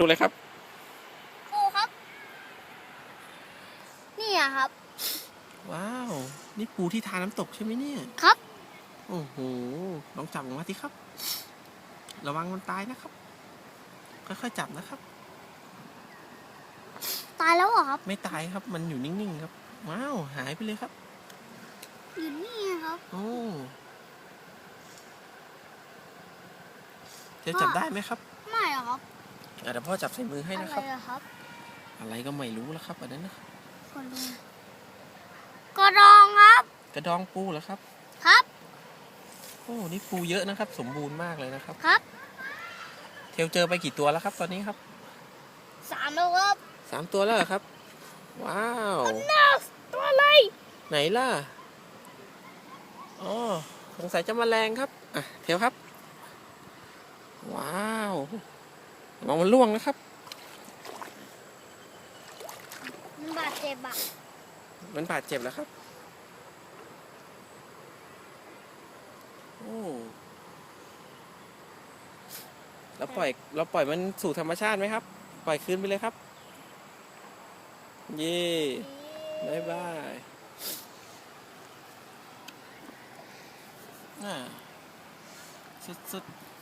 ดูเลยครับครูครับ นี่อะครับ ว้าว นี่ปูที่ทาน้ำตกใช่ไหมเนี่ย ครับ โอ้โห ลองจับออกมาสิครับ ระวังมันตายนะครับ ค่อยๆจับนะครับ ตายแล้วเหรอครับ ไม่ตายครับ มันอยู่นิ่งๆครับ ว้าว หายไปเลยครับ อยู่นี่ครับ โอ้จะจับได้ไหมครับ ไม่หรอครับอะ เดี๋ยวพ่อจับใส่มือให้อะนะไรครับอะครับอะไรก็ไม่รู้แล้วครับอันนั้นนะครับคนดูกระดองครับ กระดองปูเหรอครับ ครับ โอ้ นี่ปูเยอะนะครับ สมบูรณ์มากเลยนะครับ ครับเทลเจอไปกี่ตัวแล้วครับ ตอนนี้ครับสามแล้วครับสามตัวแล้วเหรอครับ ว้าว น่าตัวอะไรไหนล่ะ อ๋อ สงสัยจะมาแรงครับ อะ เทลครับ ว้าว มองมันล่วงนะครับมันบาดเจ็บอะมันบาดเจ็บแล้วครับโอ้เราปล่อยเราปล่อยมันสู่ธรรมชาติไหมครับ ปล่อยคืนไปเลยครับ เย่บายบายอ่าสุดๆ